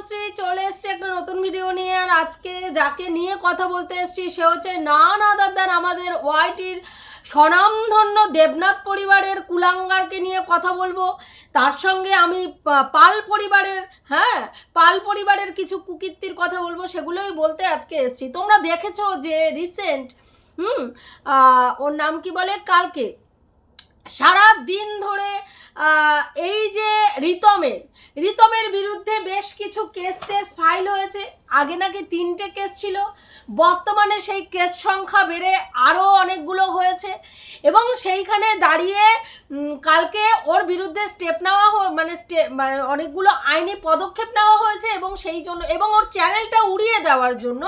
তনুশ্রী চলে এসছে একটা নতুন ভিডিও নিয়ে, আর আজকে যাকে নিয়ে কথা বলতে এসছি, সে হচ্ছে নান আদার দেন আমাদের ওয়াইটির স্বনামধন্য দেবনাথ পরিবারের কুলাঙ্গারকে নিয়ে কথা বলব। তার সঙ্গে আমি পাল পরিবারের হ্যাঁ পাল পরিবারের কিছু কুকীর্তির কথা বলব, সেগুলোই বলতে আজকে এসছি। তোমরা দেখেছ যে রিসেন্ট হুম ওর নাম কি বলে? কালকে। সারা দিন ধরে এই যে রিতমের রিতমের বিরুদ্ধে বেশ কিছু কেস টেস ফাইল হয়েছে। আগে নাকি তিনটে কেস ছিল। বর্তমানে সেই কেস সংখ্যা বেড়ে আরও অনেকগুলো হয়েছে। এবং সেইখানে দাঁড়িয়ে কালকে ওর বিরুদ্ধে স্টেপ নেওয়া মানে মানে অনেকগুলো আইনি পদক্ষেপ নেওয়া হয়েছে এবং সেই জন্য, এবং ওর চ্যানেলটা উড়িয়ে দেওয়ার জন্য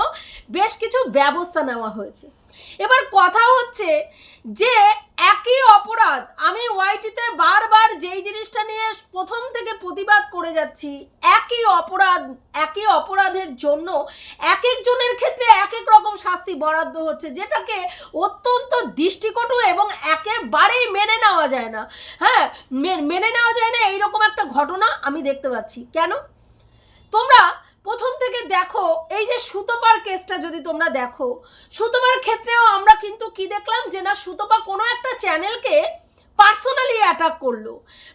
বেশ কিছু ব্যবস্থা নেওয়া হয়েছে। এবার কথা হচ্ছে যে একই অপরাধ, আমি ওয়াইটিতে বারবার যেই জিনিসটা নিয়ে প্রথম থেকে প্রতিবাদ করে যাচ্ছি, একই অপরাধ, একই অপরাধের জন্য এক একজনের ক্ষেত্রে এক এক রকম শাস্তি বরাদ্দ হচ্ছে, যেটাকে অত্যন্ত দৃষ্টিকটু এবং একেবারেই মেনে নেওয়া যায় না। হ্যাঁ মেনে নেওয়া যায় না, এইরকম একটা ঘটনা আমি দেখতে পাচ্ছি। কেন? তোমরা প্রথম থেকে দেখো, এই যে সুতপার কেসটা যদি তোমরা দেখো, সুতপার ক্ষেত্রেও আমরা কিন্তু কি দেখলাম যে না, সুতপা কোনো একটা চ্যানেলকে পার্সোনালি অ্যাটাক করল।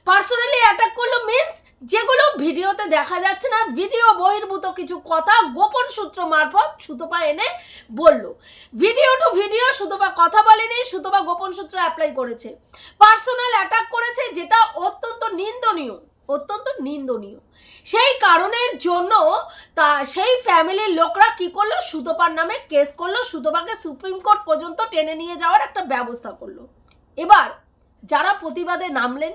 পার্সোনালি অ্যাটাক করল মিন্স যেগুলো ভিডিওতে দেখা যাচ্ছে না ভিডিও বহির্ভূত কিছু কথা, গোপন সূত্র মারফত সুতপা এনে বলল। ভিডিও টু ভিডিও সুতপা কথা বলেনি, সুতপা গোপন সূত্র অ্যাপ্লাই করেছে। পার্সোনাল অ্যাটাক করেছে, যেটা অত্যন্ত নিন্দনীয়। অত্যন্ত নিন্দনীয়। সেই কারণের জন্য তা, সেই ফ্যামিলির লোকরা কি করল? সুতপার নামে কেস করল। সুতপাকে সুপ্রিম কোর্ট পর্যন্ত টেনে নিয়ে যাওয়ার একটা ব্যবস্থা করল। এবার যারা প্রতিবাদে নামলেন,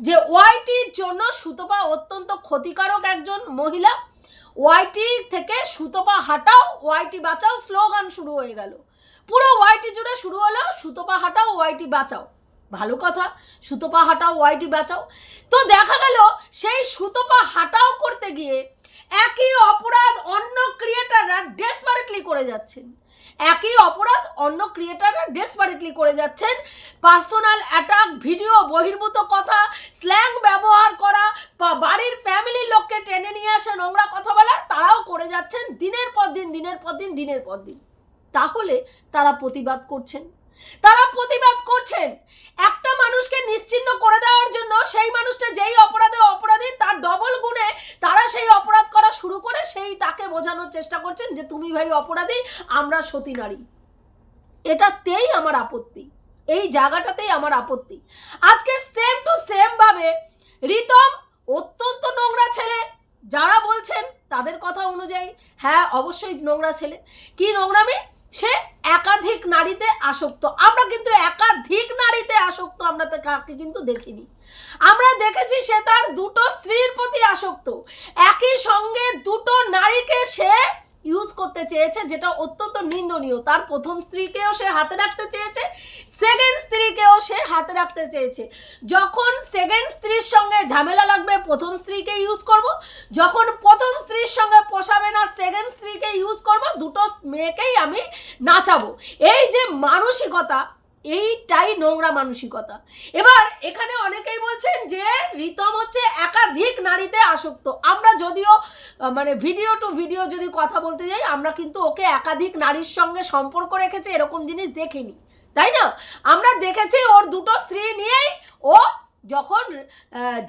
যে ওয়াইটির জন্য সুতপা অত্যন্ত ক্ষতিকারক একজন মহিলা, ওয়াইটি থেকে সুতপা হাটাও, ওয়াইটি বাঁচাও, স্লোগান শুরু হয়ে গেল। পুরো ওয়াইটি জুড়ে শুরু হলো, সুতপা হাটাও, ওয়াইটি বাঁচাও। ভালো কথা, সুতপা হাঁটাও, ওয়াইটি বাঁচাও। তো দেখা গেল, সেই সুতপা হাটাও করতে গিয়ে একই অপরাধ অন্য ক্রিয়েটাররা ডেসপারেটলি করে যাচ্ছেন। একই অপরাধ অন্য ক্রিয়েটাররা ডেসপারেটলি করে যাচ্ছেন। পার্সোনাল অ্যাটাক ভিডিও বহির্ভূত কথা স্ল্যাং ব্যবহার করা, বা বাড়ির ফ্যামিলির লোককে টেনে নিয়ে আসে নোংরা কথা বলা, তারাও করে যাচ্ছেন দিনের পর দিন, দিনের পর দিন, দিনের পর দিন। তাহলে তারা প্রতিবাদ করছেন। তারা প্রতিবাদ করছেন। একটা মানুষকে নিশ্চিহ্ন করে দেওয়ার জন্য সেই মানুষটা যেই অপরাধে অপরাধী, তার ডবল গুণে তারা সেই অপরাধ করা শুরু করে সেই তাকে বোঝানোর চেষ্টা করছেন যে, তুমি ভাই অপরাধী, আমরা সতী নারী। এটাতেই আমার আপত্তি। এই জায়গাটাতেই আমার আপত্তি। আজকে সেম টু সেম ভাবে রিতম অত্যন্ত নোংরা ছেলে। যারা বলছেন তাদের কথা অনুযায়ী হ্যাঁ অবশ্যই নোংরা ছেলে। কি নোংরামি? সে একাধিক নারীতে আসক্ত। আমরা কিন্তু একাধিক নারীতে আসক্ত, আমরা কাকে কিন্তু দেখিনি। আমরা দেখেছি সে তার দুটো স্ত্রীর প্রতি আসক্ত। একই সঙ্গে দুটো নারীকে সে ইউজ করতে চেয়েছে, যেটা অত্যন্ত নিন্দনীয়। তার প্রথম স্ত্রীকেও সে হাতে রাখতে চেয়েছে সেকেন্ড স্ত্রীকেও সে হাতে রাখতে চেয়েছে। যখন সেকেন্ড স্ত্রীর সঙ্গে ঝামেলা লাগবে, প্রথম স্ত্রীকে ইউজ করব। যখন প্রথম স্ত্রীর সঙ্গে পোষাবে না সেকেন্ড স্ত্রীকে ইউজ করব। দুটো মেয়েকেই আমি নাচাবো। এই যে মানসিকতা এইটাই নোংরা মানসিকতা। এবার এখানে অনেকেই বলছেন যে রিতম হচ্ছে একাধিক নারীতে আসক্ত। আমরা যদিও মানে ভিডিও টু ভিডিও যদি কথা বলতে যাই, আমরা কিন্তু ওকে একাধিক নারীর সঙ্গে সম্পর্ক রেখেছে, এরকম জিনিস দেখিনি। তাই না? আমরা দেখেছি ওর দুটো স্ত্রী নিয়েই ও যখন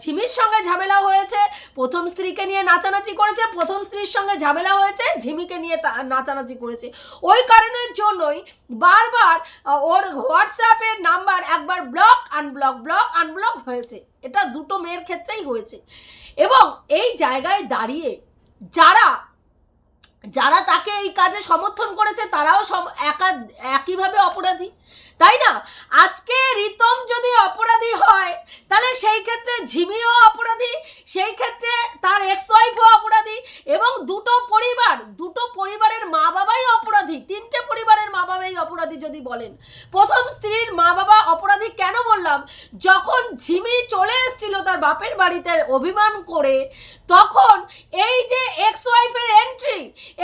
ঝিমির সঙ্গে ঝামেলা হয়েছে, প্রথম স্ত্রীকে নিয়ে নাচানাচি করেছে, প্রথম স্ত্রীর সঙ্গে ঝামেলা হয়েছে, ঝিমিকে নিয়ে নাচানাচি করেছে। ওই কারণের জন্যই বারবার ওর হোয়াটসঅ্যাপের নাম্বার একবার ব্লক, আনব্লক ব্লক, আনব্লক হয়েছে। এটা দুটো মেয়ের ক্ষেত্রেই হয়েছে। এবং এই জায়গায় দাঁড়িয়ে যারা যারা তাকে এই কাজে সমর্থন করেছে, তারাও সব একা, একইভাবে অপরাধী। তাই না? আজকে রিতম যদি অপরাধী হয়, তাহলে সেই ক্ষেত্রে ঝিমিও অপরাধী, সেই ক্ষেত্রে তার এক্স ওয়াইফও অপরাধী এবং দুটো পরিবার, দুটো পরিবারের মা বাবাই অপরাধী, তিনটে পরিবারের মা বাবাই অপরাধী যদি বলেন। প্রথম স্ত্রীর মা বাবা অপরাধী কেন বললাম? যখন ঝিমি চলে এসেছিল তার বাপের বাড়িতে অভিমান করে, তখন এই যে এক্স ওয়াইফের এন্ট্রি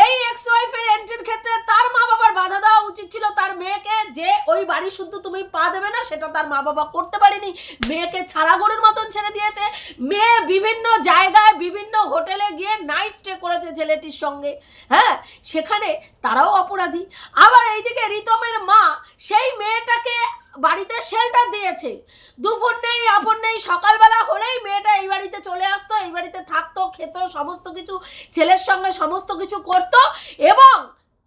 এই এক্স ওয়াইফের এন্ট্রির ক্ষেত্রে তার মা বাবার বাধা দেওয়া উচিত ছিল, তার মেয়েকে যে ওই বাড়ি শুদ্ধ তুমি পা দেবে না, সেটা তার মা বাবা করতে পারেনি। মেয়েকে ছাড়া গরুর মতন ছেড়ে দিয়েছে। মেয়ে বিভিন্ন জায়গায়, বিভিন্ন হোটেলে গিয়ে নাইট স্টে করেছে ছেলেটির সঙ্গে। হ্যাঁ সেখানে তারাও অপরাধী। আবার এইদিকে রিতমের মা, সেই মেয়েটাকে বাড়িতে শেল্টার দিয়েছে। দুপুর নেই আপন নেই, সকালবেলা হলেই মেয়েটা এই বাড়িতে চলে আসতো, এই বাড়িতে থাকতো, খেত, সমস্ত কিছু, ছেলের সঙ্গে সমস্ত কিছু করতো এবং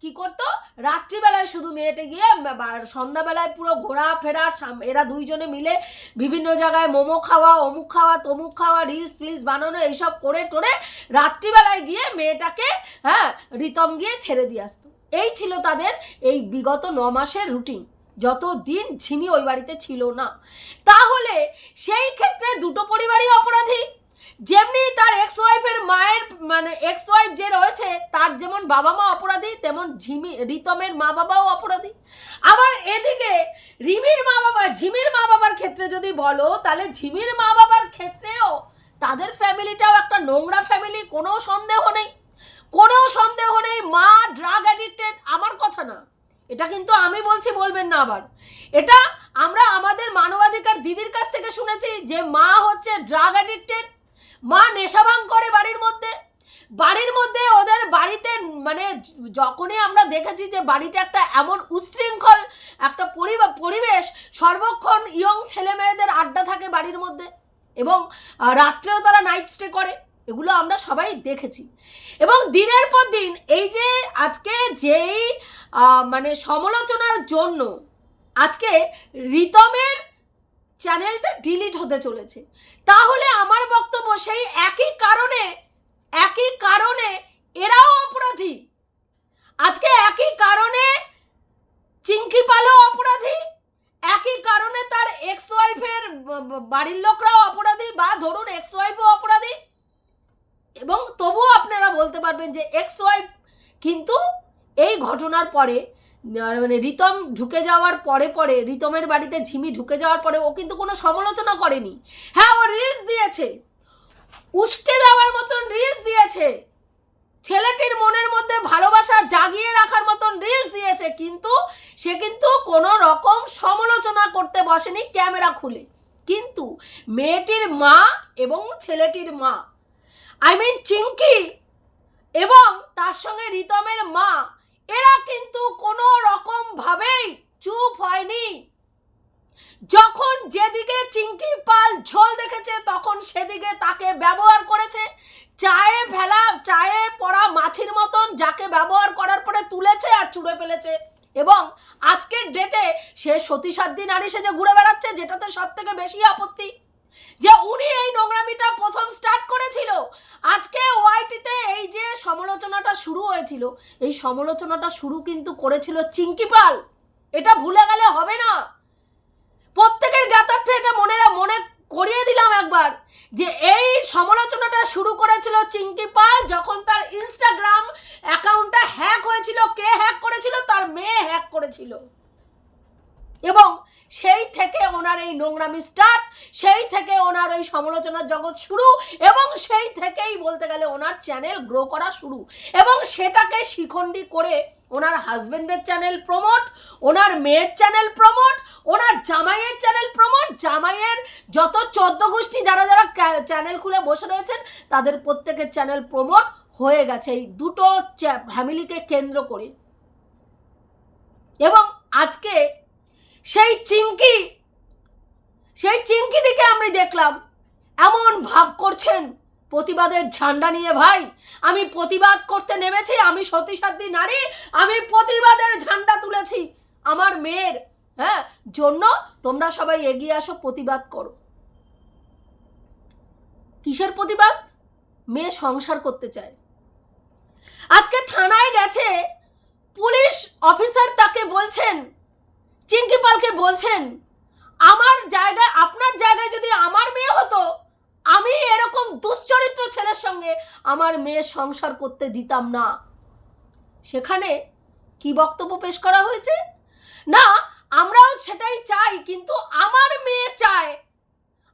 কি করতো? রাত্রিবেলায় শুধু মেয়েটা গিয়ে সন্ধ্যাবেলায় পুরো ঘোরাফেরা সাম- এরা দুইজনে মিলে বিভিন্ন জায়গায় মোমো খাওয়া, অমুক খাওয়া, তমুক খাওয়া, রিলস ফিলস বানানো, এইসব করে টোরে রাত্রিবেলায় গিয়ে মেয়েটাকে হ্যাঁ রিতম গিয়ে ছেড়ে দিয়ে আসতো। এই ছিল তাদের এই বিগত ন মাসের রুটিন যত দিন ঝিমি ওই বাড়িতে ছিল না। তাহলে সেই ক্ষেত্রে দুটো পরিবারই অপরাধী। যেমনি তার এক্স ওয়াইফের মায়ের মানে এক্স ওয়াইফ যে রয়েছে, তার যেমন বাবা মা অপরাধী, তেমন ঝিমি, রিতমের মা বাবাও অপরাধী। আবার এদিকে রিমির মা বাবা, ঝিমির মা বাবার ক্ষেত্রে যদি বলো, তাহলে ঝিমির মা বাবার ক্ষেত্রেও তাদের ফ্যামিলিটাও একটা নোংরা ফ্যামিলি, কোনো সন্দেহ নেই। কোনো সন্দেহ নেই, মা ড্রাগ অ্যাডিক্টেড আমার কথা না। এটা কিন্তু আমি বলছি, বলবেন না আবার। এটা আমরা আমাদের মানবাধিকার দিদির কাছ থেকে শুনেছি যে মা হচ্ছে ড্রাগ অ্যাডিক্টেড মা নেশাভাং করে বাড়ির মধ্যে। বাড়ির মধ্যে ওদের বাড়িতে মানে যখনই আমরা দেখেছি যে বাড়িটা একটা এমন উচ্ছৃঙ্খল একটা পরিবা- পরিবেশ, সর্বক্ষণ ইয়ং ছেলে মেয়েদের আড্ডা থাকে বাড়ির মধ্যে এবং রাত্রেও তারা নাইট স্টে করে। এগুলো আমরা সবাই দেখেছি। এবং দিনের পর দিন এই যে আজকে যেই মানে সমালোচনার জন্য আজকে রিতমের চ্যানেলটা ডিলিট হতে চলেছে। তাহলে আমার বক্তব্য সেই একই কারণে একই কারণে এরাও অপরাধী। আজকে একই কারণে চিঙ্কি পালও অপরাধী, একই কারণে তার এক্স ওয়াইফের বাড়ির লোকরাও অপরাধী বা ধরুন এক্স ওয়াইফও অপরাধী। এবং তবুও আপনারা বলতে পারবেন যে এক্স ওয়াইফ কিন্তু এই ঘটনার পরে মানে রিতম ঢুকে যাওয়ার পরে পরে, রিতমের বাড়িতে ঝিমি ঢুকে যাওয়ার পরে ও কিন্তু কোনো সমালোচনা করেনি। হ্যাঁ ও রিলস দিয়েছে। উস্কে দেওয়ার মতন রিলস দিয়েছে। ছেলেটির মনের মধ্যে ভালোবাসা জাগিয়ে রাখার মতন রিলস দিয়েছে, কিন্তু সে কিন্তু কোনো রকম সমালোচনা করতে বসেনি ক্যামেরা খুলে। কিন্তু মেয়েটির মা এবং ছেলেটির মা আই মিন চিঙ্কি এবং তার সঙ্গে রিতমের মা এরা কিন্তু কোনো রকম ভাবেই চুপ হয়নি। যখন যেদিকে চিঙ্কি পাল ঝোল দেখেছে, তখন সেদিকে তাকে ব্যবহার করেছে। চায়ে ফেলা, চায়ে পড়া মাছির মতন যাকে ব্যবহার করার পরে তুলেছে আর চুড়ে ফেলেছে। এবং আজকের ডেটে সে সতী সাধ্যী নারী সেজে ঘুরে বেড়াচ্ছে, যেটাতে সব থেকে বেশি আপত্তি। যে উনি এই নোংরামিটা প্রথম স্টার্ট করেছিল। আজকে ওয়াইটিতে এই যে সমালোচনাটা শুরু হয়েছিল, এই সমালোচনাটা শুরু কিন্তু করেছিল চিঙ্কি পাল। এটা ভুলে গেলে হবে না। প্রত্যেকের জ্ঞাতার্থে এটা মনে মনে করিয়ে দিলাম একবার যে এই সমালোচনাটা শুরু করেছিল চিঙ্কি পাল যখন তার ইনস্টাগ্রাম অ্যাকাউন্টটা হ্যাক হয়েছিল। কে হ্যাক করেছিল? তার মেয়ে হ্যাক করেছিল। এবং সেই থেকে ওনার এই নোংরামি স্টার্ট সেই থেকে ওনার ওই সমালোচনার জগৎ শুরু এবং সেই থেকেই বলতে গেলে ওনার চ্যানেল গ্রো করা শুরু। এবং সেটাকে শিখণ্ডি করে ওনার হাজবেন্ডের চ্যানেল প্রমোট ওনার মেয়ের চ্যানেল প্রমোট ওনার জামাইয়ের চ্যানেল প্রমোট জামাইয়ের যত চোদ্দ গোষ্ঠী যারা যারা চ্যানেল খুলে বসে রয়েছেন, তাদের প্রত্যেকের চ্যানেল প্রমোট হয়ে গেছে এই দুটো ফ্যামিলিকে কেন্দ্র করে। এবং আজকে সেই চিঙ্কি সেই চিঙ্কি দিকে আমি দেখলাম, এমন ভাব করছেন প্রতিবাদের ঝান্ডা নিয়ে ভাই। আমি প্রতিবাদ করতে নেমেছি, আমি সতীসাধ্যী নারী, আমি প্রতিবাদের ঝান্ডা তুলেছি। আমার মেয়ের হ্যাঁ জন্য তোমরা সবাই এগিয়ে আসো, প্রতিবাদ করো। কিসের প্রতিবাদ? মেয়ে সংসার করতে চায়। আজকে থানায় গেছে, পুলিশ অফিসার তাকে বলছেন চিঙ্কি পালকে বলছেন, আমার জায়গায়, আপনার জায়গায় যদি আমার মেয়ে হতো, আমি এরকম দুশ্চরিত্র ছেলের সঙ্গে আমার মেয়ে সংসার করতে দিতাম না। সেখানে কি বক্তব্য পেশ করা হয়েছে? না, আমরাও সেটাই চাই, কিন্তু আমার মেয়ে চায়,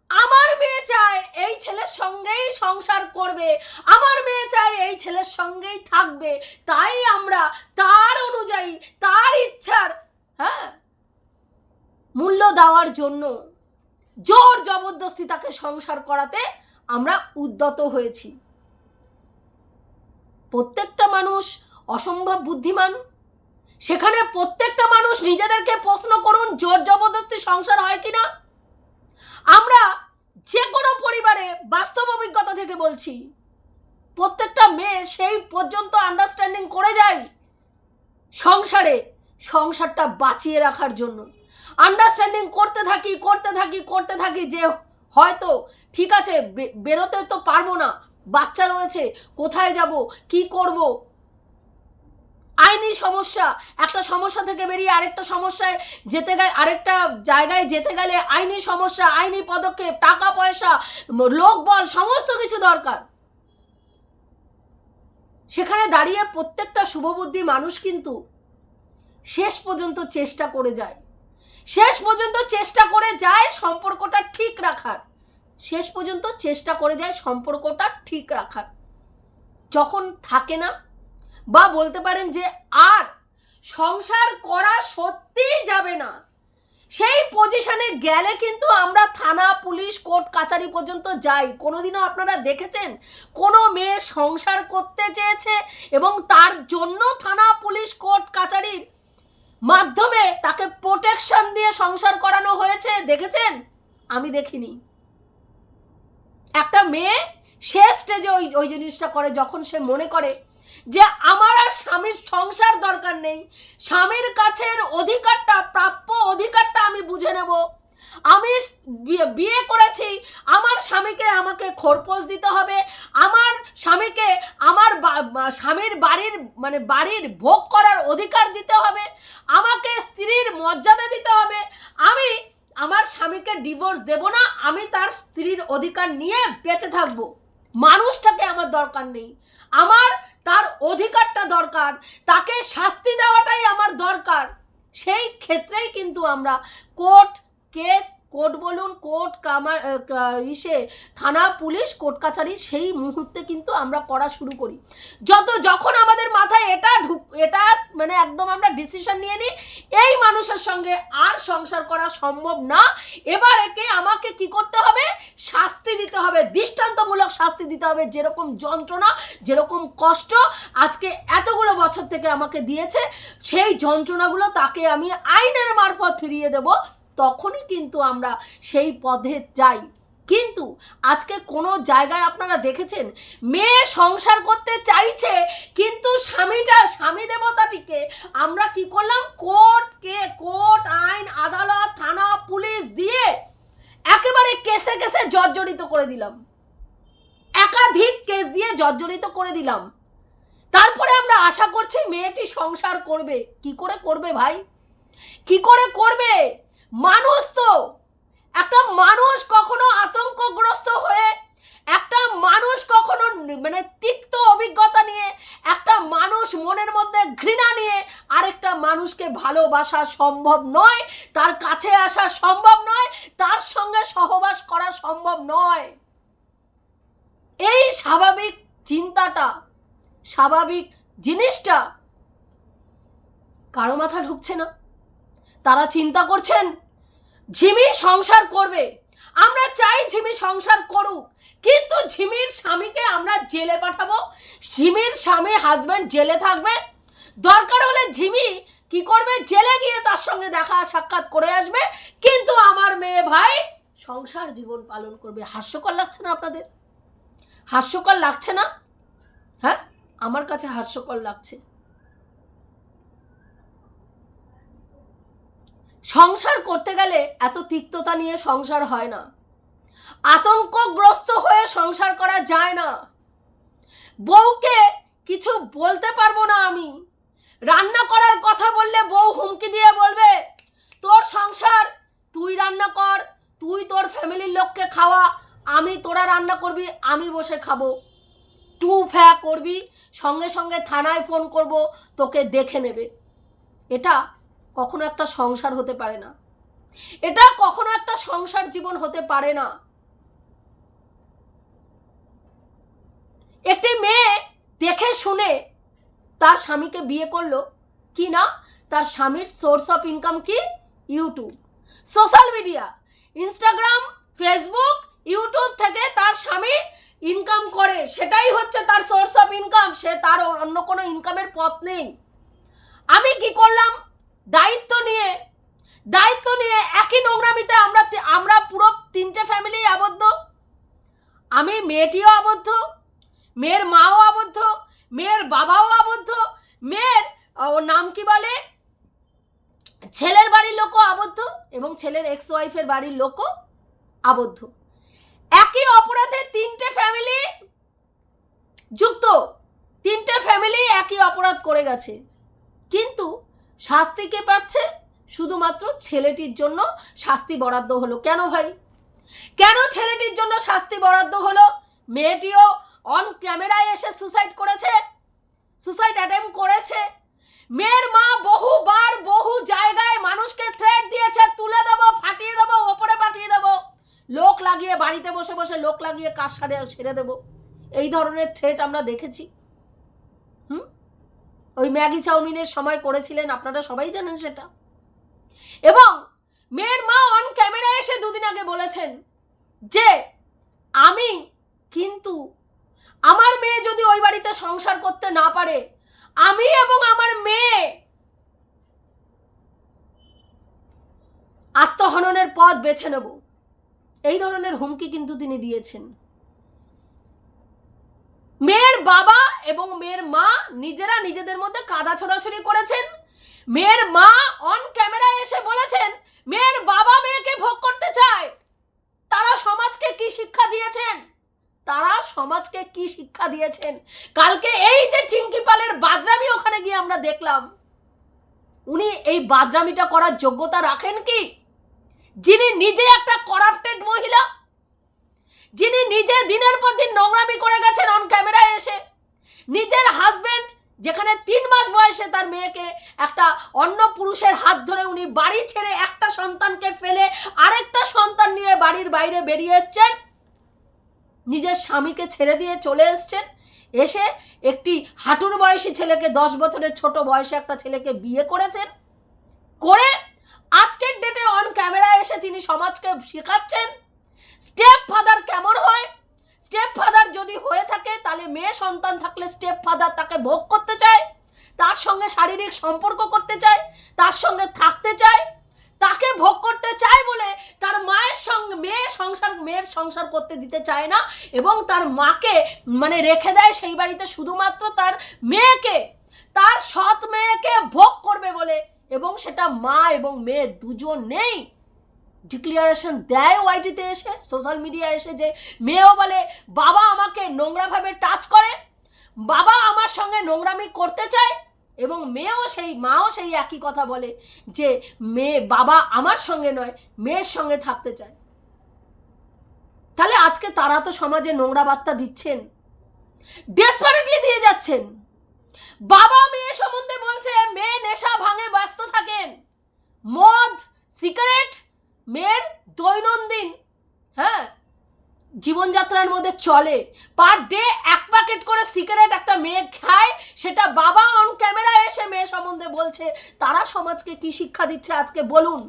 আমার মেয়ে চায় এই ছেলের সঙ্গেই সংসার করবে, আমার মেয়ে চায় এই ছেলের সঙ্গেই থাকবে, তাই আমরা, তার অনুযায়ী, তার ইচ্ছার হ্যাঁ মূল্য দেওয়ার জন্য জোর জবরদস্তি তাকে সংসার করাতে আমরা উদ্যত হয়েছি। প্রত্যেকটা মানুষ অসম্ভব বুদ্ধিমান। সেখানে প্রত্যেকটা মানুষ নিজেদেরকে প্রশ্ন করুন, জোর জবরদস্তি সংসার হয় কি না আমরা যে কোনো পরিবারে বাস্তব অভিজ্ঞতা থেকে বলছি, প্রত্যেকটা মেয়ে সেই পর্যন্ত আন্ডারস্ট্যান্ডিং করে যায় সংসারে, সংসারটা বাঁচিয়ে রাখার জন্য। আন্ডারস্ট্যান্ডিং করতে থাকি করতে থাকি করতে থাকি যে হয়তো ঠিক আছে বেরোতে তো পারব না, বাচ্চা রয়েছে, কোথায় যাব, কি করব? আইনি সমস্যা, একটা সমস্যা থেকে বেরিয়ে আরেকটা সমস্যায় যেতে গেলে আরেকটা জায়গায় যেতে গেলে আইনি সমস্যা, আইনি পদক্ষেপ, টাকা পয়সা লোকবল সমস্ত কিছু দরকার। সেখানে দাঁড়িয়ে প্রত্যেকটা শুভবুদ্ধি মানুষ কিন্তু শেষ পর্যন্ত চেষ্টা করে যায়। শেষ পর্যন্ত চেষ্টা করে যায় সম্পর্কটা ঠিক রাখার। শেষ পর্যন্ত চেষ্টা করে যায় সম্পর্কটা ঠিক রাখার। যখন থাকে না বা বলতে পারেন যে আর সংসার করা সত্যিই যাবে না, সেই পজিশনে গেলে কিন্তু আমরা থানা, পুলিশ, কোর্ট কাচারি পর্যন্ত যাই। কোনোদিনও আপনারা দেখেছেন? কোনো মেয়ে সংসার করতে চেয়েছে এবং তার জন্য থানা, পুলিশ, কোর্ট মাধ্যমে তাকে প্রোটেকশন দিয়ে সংসার করানো হয়েছে, দেখেছেন? আমি দেখিনি। একটা মেয়ে শেষ স্টেজে ওই ওই জিনিসটা করে, যখন সে মনে করে যে আমার আর স্বামীর সংসার দরকার নেই, স্বামীর কাছের অধিকারটা, প্রাপ্য অধিকারটা আমি বুঝে নেব। আমি বিয়ে- করেছি, আমার স্বামীকে আমাকে খোরপোশ দিতে হবে, আমার স্বামীকে আমার স্বামীর বাড়ির মানে বাড়ির ভোগ করার অধিকার দিতে হবে, আমাকে স্ত্রীর মর্যাদা দিতে হবে, আমি আমার স্বামীকে ডিভোর্স দেব না, আমি তার স্ত্রীর অধিকার নিয়ে বেঁচে থাকব। মানুষটাকে আমার দরকার নেই, আমার তার অধিকারটা দরকার, তাকে শাস্তি দেওয়াটাই আমার দরকার। সেই ক্ষেত্রেই কিন্তু আমরা কোর্ট কেস, কোর্ট বলুন, কোর্ট কামার ইসে, থানা, পুলিশ, কোর্ট কাছারি, সেই মুহূর্তে কিন্তু আমরা করা শুরু করি। যত, যখন আমাদের মাথায় এটা ঢুক, এটা মানে একদম আমরা ডিসিশন নিয়ে নিই, এই মানুষের সঙ্গে আর সংসার করা সম্ভব না। এবার একে আমাকে কি করতে হবে? শাস্তি দিতে হবে, দৃষ্টান্তমূলক শাস্তি দিতে হবে, যেরকম যন্ত্রণা, যেরকম কষ্ট আজকে এতগুলো বছর থেকে আমাকে দিয়েছে, সেই যন্ত্রণাগুলো তাকে আমি আইনের মারফত ফিরিয়ে দেব। তখনই কিন্তু আমরা সেই পথে যাই। কিন্তু আজকে কোনো জায়গায় আপনারা দেখেছেন, মেয়ে সংসার করতে চাইছে, কিন্তু স্বামীটা, স্বামী দেবতাটিকে আমরা কি করলাম? কোর্ট কে কোর্ট আইন, আদালত, থানা, পুলিশ দিয়ে একেবারে কেসে কেসে জর্জরিত করে দিলাম। একাধিক কেস দিয়ে জর্জরিত করে দিলাম। তারপরে আমরা আশা করছি মেয়েটি সংসার করবে। কি করে করবে ভাই? কি করে করবে? মানুষ তো। একটা মানুষ কখনো আতঙ্কগ্রস্ত হয়ে, একটা মানুষ কখনো মানে তিক্ত অভিজ্ঞতা নিয়ে, একটা মানুষ মনের মধ্যে ঘৃণা নিয়ে আরেকটা মানুষকে ভালোবাসা সম্ভব নয়, তার কাছে আসা সম্ভব নয়, তার সঙ্গে সহবাস করা সম্ভব নয়। এই স্বাভাবিক চিন্তাটা, স্বাভাবিক জিনিসটা কারও মাথা ঢুকছে না। তারা চিন্তা করছেন? ঝিমি সংসার করবে। আমরা চাই ঝিমি সংসার করুক। কিন্তু ঝিমির স্বামীকে আমরা জেলে পাঠাবো। ঝিমির স্বামী হাজব্যান্ড জেলে থাকবে। দরকার হলে ঝিমি কি করবে? জেলে গিয়ে তার সঙ্গে দেখা সাক্ষাৎ করে আসবে। কিন্তু আমার মেয়ে ভাই সংসার জীবন পালন করবে। হাস্যকর লাগছে না আপনাদের? হাস্যকর লাগছে না? হ্যাঁ? আমার কাছে হাস্যকর লাগছে। সংসার করতে গেলে এত তিক্ততা নিয়ে সংসার হয় না। আতঙ্কগ্রস্ত হয়ে সংসার করা যায় না। বউকে কিছু বলতে পারব না আমি। রান্না করার কথা বললে বউ হুমকি দিয়ে বলবে, তোর সংসার, তুই রান্না কর, তুই তোর ফ্যামিলির লোককে খাওয়া, আমি তোরা রান্না করবি, আমি বসে খাব। টু ফ্যা করবি, সঙ্গে সঙ্গে থানায় ফোন করব, তোকে দেখে নেবে। এটা কখনো একটা সংসার হতে পারে না। এটা কখনো একটা সংসার জীবন হতে পারে না। একটি মেয়ে দেখে শুনে তার স্বামীকে বিয়ে করল। কি না? তার স্বামীর সোর্স অফ ইনকাম কি? YouTube social media Instagram Facebook YouTube থেকে তার স্বামী ইনকাম করে। সেটাই হচ্ছে তার সোর্স অফ ইনকাম সে তার অন্য কোনো ইনকামের পথ নেই। আমি কি করলাম? দায়িত্ব নিয়ে একই নোংরামিতে আমরা আমরা পুরো তিনটে ফ্যামিলি আবদ্ধ। আমি মেয়েটিও আবদ্ধ, মেয়ের মাও আবদ্ধ, মেয়ের বাবাও আবদ্ধ, মেয়ের নাম কি বলে? ছেলের বাড়ির লোকও আবদ্ধ এবং ছেলের এক্স ওয়াইফের বাড়ির লোকও আবদ্ধ। একই অপরাধে তিনটে ফ্যামিলি যুক্ত। তিনটে ফ্যামিলি একই অপরাধ করে গেছে। কিন্তু শাস্তি কে পাচ্ছে? শুধুমাত্র ছেলেটির জন্য শাস্তি বরাদ্দ হলো। কেন ভাই? কেন ছেলেটির জন্য শাস্তি বরাদ্দ হলো? মেয়েটিও অন ক্যামেরায় এসে সুসাইড করেছে। সুসাইড অ্যাটেম্প করেছে। মেয়ের মা বহুবার বহু জায়গায় মানুষকে থ্রেট দিয়েছে, তুলে দেবো, ফাটিয়ে দেবো, ওপরে পাঠিয়ে দেবো। লোক লাগিয়ে বাড়িতে বসে বসে লোক লাগিয়ে কাজ সারে সেরে দেবো? এই ধরনের থ্রেট আমরা দেখেছি। হুম? ওই ম্যাগি চাউমিনের সময় করেছিলেন, আপনারা সবাই জানেন সেটা। এবং মেয়ের মা অন ক্যামেরা এসে দুদিন আগে বলেছেন যে, আমি কিন্তু আমার মেয়ে যদি ওই বাড়িতে সংসার করতে না পারে, আমি এবং আমার মেয়ে আত্মহননের পথ বেছে নেব। এই ধরনের হুমকি কিন্তু তিনি দিয়েছেন। মেয়ের বাবা এবং মেয়ের মা নিজেরা নিজেদের মধ্যে কাদা ছোড়াছড়ি করেছেন। মেয়ের মা অন ক্যামেরায় এসে বলেছেন মেয়ের বাবা মেয়েকে ভোগ করতে চায় তারা সমাজকে কি শিক্ষা দিয়েছেন তারা সমাজকে কি শিক্ষা দিয়েছেন? কালকে এই যে চিঙ্কি পালের বাদরামি ওখানে গিয়ে আমরা দেখলাম। উনি এই বাদরামিটা করার যোগ্যতা রাখেন কি? যিনি নিজে একটা করাপ্টেড মহিলা, যিনি নিজে দিনের পর দিন নোংরামি করে গেছেন অন ক্যামেরায় এসে, নিজের হাজবেন্ড যেখানে তিন মাস বয়সে তার মেয়েকে একটা অন্য পুরুষের হাত ধরে উনি বাড়ি ছেড়ে একটা সন্তানকে ফেলে আরেকটা সন্তান নিয়ে বাড়ির বাইরে বেরিয়ে এসছেন নিজের স্বামীকে ছেড়ে দিয়ে চলে এসছেন। এসে একটি হাঁটুর বয়সী ছেলেকে, দশ বছরের ছোট বয়সে একটা ছেলেকে বিয়ে করেছেন। করে আজকের ডেটে অন ক্যামেরা এসে তিনি সমাজকে শেখাচ্ছেন স্টেপ ফাদার কেমন হয়? স্টেপ ফাদার যদি হয়ে থাকে, তাহলে মেয়ে সন্তান থাকলে স্টেপ ফাদার তাকে ভোগ করতে চায়, তার সঙ্গে শারীরিক সম্পর্ক করতে চায়, তার সঙ্গে থাকতে চায়। তাকে ভোগ করতে চায় বলে তার মায়ের সঙ্গে, মেয়ে সংসার, মেয়ের সংসার করতে দিতে চায় না এবং তার মাকে মানে রেখে দেয় সেই বাড়িতে শুধুমাত্র তার মেয়েকে। তার সৎ মেয়েকে ভোগ করবে বলে এবং সেটা মা এবং মেয়ে দুজন নেই ডিক্লিয়ারেশন দেয় ওয়াইটিতে এসে সোশ্যাল মিডিয়া এসে যে মেয়েও বলে, বাবা আমাকে নোংরাভাবে টাচ করে, বাবা আমার সঙ্গে নোংরামি করতে চায় এবং মেয়েও সেই, মাও সেই একই কথা বলে যে মেয়ে বাবা আমার সঙ্গে নয়, মেয়ের সঙ্গে থাকতে চায়। তাহলে আজকে তারা তো সমাজে নোংরা বার্তা দিচ্ছেন। ডেসপারেটলি দিয়ে যাচ্ছেন। বাবা মেয়ে সম্বন্ধে বলছে, মেয়ে নেশা ভাঙে ব্যস্ত থাকেন। মদ, সিগারেট, মেয়ের দৈনন্দিন হ্যাঁ জীবনযাত্রার মধ্যে চলে। পার ডে এক প্যাকেট করে সিগারেট একটা মেয়ে খায়, সেটা বাবা অন ক্যামেরা এসে মেয়ে সম্বন্ধে বলছে, তারা সমাজকে কি শিক্ষা দিচ্ছে আজকে বলুন?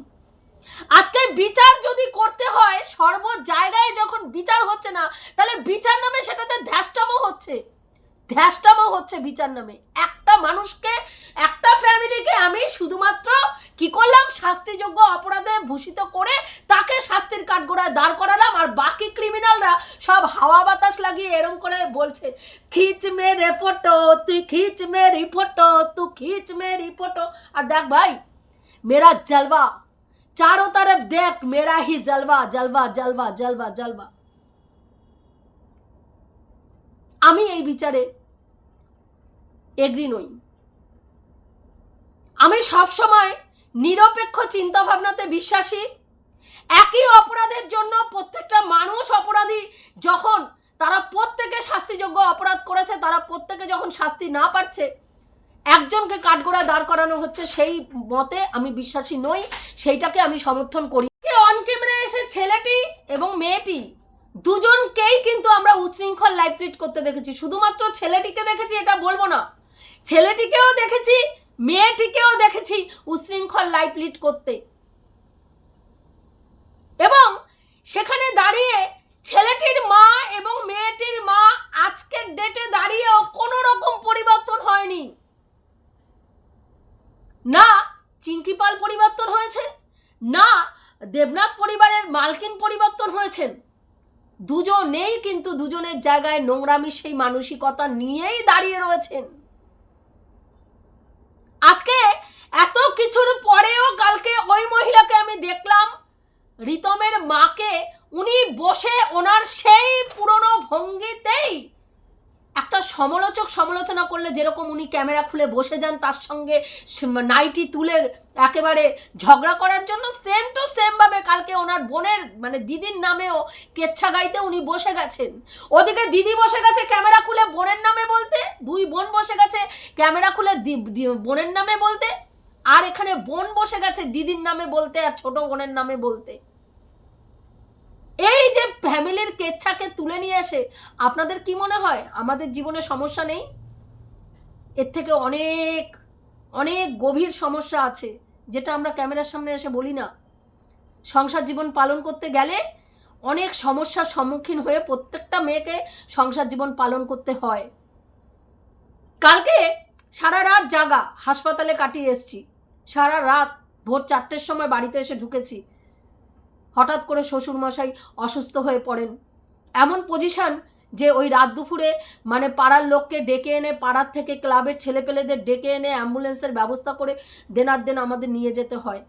আজকে বিচার যদি করতে হয়, সর্ব জায়গায় যখন বিচার হচ্ছে না, তাহলে বিচার নামে সেটাতে ধ্যাসটামো হচ্ছে। ধ্যাসটামো হচ্ছে বিচার নামে। একটা মানুষকে, একটা ফ্যামিলিকে আমি শুধুমাত্র কি করলাম? শাস্তিযোগ্য অপরাধে ভূষিত করে তাকে শাস্তির কাঠগোড়ায় দাঁড় করালাম আর বাকি ক্রিমিনালরা সব হাওয়া বাতাস লাগিয়ে এরম করে বলছে, খিচ মেরে ফটো, তুই খিচ মেরি ফটো, তু খিচ মেরি ফটো। আর দেখ ভাই, মেরা জলবা, চারো তরফ দেখ মেরা হি জলবা জলবা জলবা জলবা জলবা। আমি এই বিচারে এগ্রি নই। আমি সবসময় নিরপেক্ষ চিন্তাভাবনাতে বিশ্বাসী একই অপরাধের জন্য প্রত্যেকটা মানুষ অপরাধী। যখন তারা প্রত্যেকে শাস্তিযোগ্য অপরাধ করেছে, তারা প্রত্যেকে যখন শাস্তি না পাচ্ছে একজনকে কাঠগোড়া দাঁড় করানো হচ্ছে সেই মতে আমি বিশ্বাসী নই, সেইটাকে আমি সমর্থন করি। অন ক্যামেরা এসে ছেলেটি এবং মেয়েটি দুজনকেই কিন্তু আমরা উচ্ছৃঙ্খল লাইফ লিড করতে দেখেছি। শুধুমাত্র ছেলেটিকে দেখেছি, এটা বলব না। ছেলেটিকেও দেখেছি, মেয়েটিকেও দেখেছি উশৃঙ্খল লাইফ লিড করতে। এবং সেখানে দাঁড়িয়ে ছেলেটির মা এবং মেয়েটির মা আজকের ডেটে দাঁড়িয়েও কোনো রকম পরিবর্তন হয়নি। না চিঙ্কি পাল পরিবর্তন হয়েছে, না দেবনাথ পরিবারের মালকিন পরিবর্তন হয়েছেন দুজনেই কিন্তু দুজনের জায়গায় নোংরামি সেই মানসিকতা নিয়েই দাঁড়িয়ে রয়েছেন। আজকে এত কিছুর পরেও কালকে ওই মহিলাকে আমি দেখলাম রিতমের মাকে উনি বসে ওনার সেই পুরনো ভঙ্গিতেই একটা সমালোচক সমালোচনা করলে যেরকম উনি ক্যামেরা খুলে বসে যান, তার সঙ্গে নাইটি তুলে একেবারে ঝগড়া করার জন্য সেম টু সেমভাবে কালকে ওনার বোনের মানে দিদির নামেও কেচ্ছা গাইতে উনি বসে গেছেন। ওদিকে দিদি বসে গেছে ক্যামেরা খুলে বোনের নামে বলতে, দুই বোন বসে গেছে ক্যামেরা খুলে বোনের নামে বলতে, আর এখানে বোন বসে গেছে দিদির নামে বলতে আর ছোট বোনের নামে বলতে। এই যে ফ্যামিলির কেচ্ছাকে তুলে নিয়ে এসে, আপনাদের কি মনে হয়? আমাদের জীবনে সমস্যা নেই? এর থেকে অনেক অনেক গভীর সমস্যা আছে, যেটা আমরা ক্যামেরার সামনে এসে বলি না। সংসার জীবন পালন করতে গেলে অনেক সমস্যার সম্মুখীন হয়ে প্রত্যেকটা মেয়েকে সংসার জীবন পালন করতে হয়। কালকে সারা রাত জাগা, হাসপাতালে কাটিয়ে এসছি। সারা রাত ভোর চারটের সময় বাড়িতে এসে ঢুকেছি। হঠাৎ করে শ্বশুরমশাই অসুস্থ হয়ে পড়েন। এমন পজিশন যে ওই রাত দুপুরে মানে পাড়ার লোককে ডেকে এনে, পাড়ার থেকে ক্লাবের ছেলেপেলেদের ডেকে এনে অ্যাম্বুলেন্সের ব্যবস্থা করে দেনার দেন আমাদের নিয়ে যেতে হয়।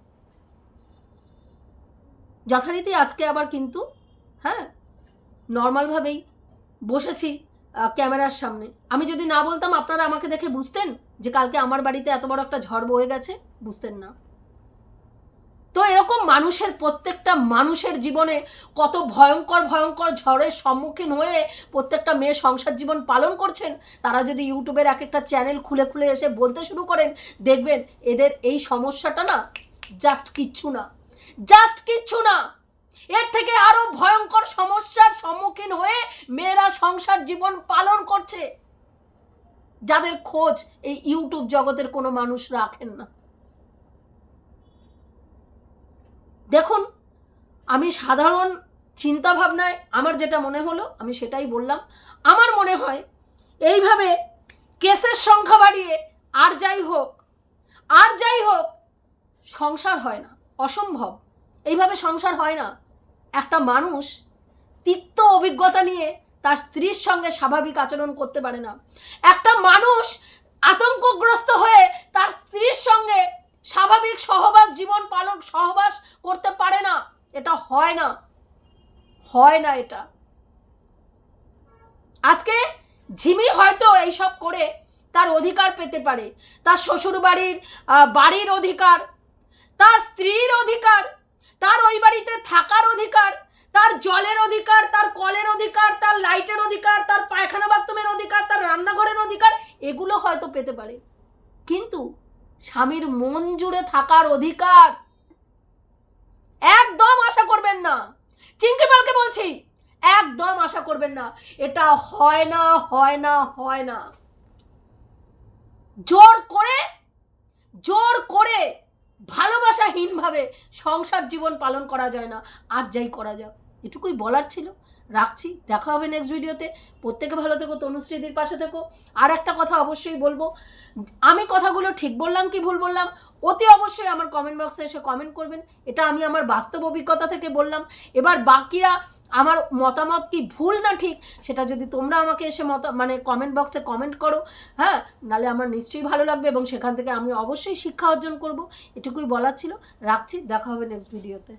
যথারীতি আজকে আবার কিন্তু হ্যাঁ নর্মালভাবেই বসেছি ক্যামেরার সামনে। আমি যদি না বলতাম, আপনারা আমাকে দেখে বুঝতেন যে কালকে আমার বাড়িতে এত বড় একটা ঝড় বয়ে গেছে? বুঝতেন না। তো এরকম মানুষের, প্রত্যেকটা মানুষের জীবনে কত ভয়ঙ্কর ভয়ঙ্কর ঝড়ের সম্মুখীন হয়ে প্রত্যেকটা মেয়ে সংসার জীবন পালন করছেন, তারা যদি ইউটিউবের এক একটা চ্যানেল খুলে খুলে এসে বলতে শুরু করেন, দেখবেন এদের এই সমস্যাটা না জাস্ট কিচ্ছু না জাস্ট কিচ্ছু না। এর থেকে আরও ভয়ঙ্কর সমস্যার সম্মুখীন হয়ে মেয়েরা সংসার জীবন পালন করছে। যাদের খোঁজ এই ইউটিউব জগতের কোনো মানুষ রাখেন না। দেখুন, আমি সাধারণ চিন্তা ভাবনায় আমার যেটা মনে হলো, আমি সেটাই বললাম। আমার মনে হয় এইভাবে কেসের সংখ্যা বাড়িয়ে আর যাই হোক, আর যাই হোক, সংসার হয় না, অসম্ভব। এইভাবে সংসার হয় না। একটা মানুষ তিক্ত অভিজ্ঞতা নিয়ে তার স্ত্রীর সঙ্গে স্বাভাবিক আচরণ করতে পারে না। একটা মানুষ আতঙ্কগ্রস্ত হয়ে তার স্ত্রীর সঙ্গে স্বাভাবিক সহবাস, জীবন পালন সহবাস করতে পারে না। এটা হয় না। হয় না এটা। আজকে ঝিমি হয়তো এইসব করে তার অধিকার পেতে পারে। তার শ্বশুর বাড়ির বাড়ির অধিকার, তার স্ত্রীর অধিকার, তার ওই বাড়িতে থাকার অধিকার, তার জলের অধিকার, তার কলের অধিকার, তার লাইটের অধিকার, তার পায়খানা বাথরুমের অধিকার, তার রান্নাঘরের অধিকার, এগুলো হয়তো পেতে পারে। কিন্তু স্বামীর মন জুড়ে থাকার অধিকার। একদম আশা করবেন না। চিঙ্কি পালকে বলছি, একদম আশা করবেন না। এটা হয় না হয় না হয় না। জোর করে জোর করে ভালোবাসাহীনভাবে সংসার জীবন পালন করা যায় না। আর যাই করা যাক। এটুকুই বলার ছিল। রাখছি। দেখা হবে নেক্সট ভিডিওতে প্রত্যেকে ভালো থেকো, তনুশ্রীদির পাশে থেকো। আর একটা কথা অবশ্যই বলব। আমি কথাগুলো ঠিক বললাম কি ভুল বললাম? অতি অবশ্যই আমার কমেন্ট বক্সে এসে কমেন্ট করবেন। এটা আমি আমার বাস্তব অভিজ্ঞতা থেকে বললাম। এবার বাকিরা আমার মতামত কি ভুল না ঠিক, সেটা যদি তোমরা আমাকে এসে মত মানে কমেন্ট বক্সে কমেন্ট করো হ্যাঁ? নালে আমার নিশ্চয়ই ভালো লাগবে এবং সেখান থেকে আমি অবশ্যই শিক্ষা অর্জন করব। এটুকুই বলার ছিল। রাখছি, দেখা হবে নেক্সট ভিডিওতে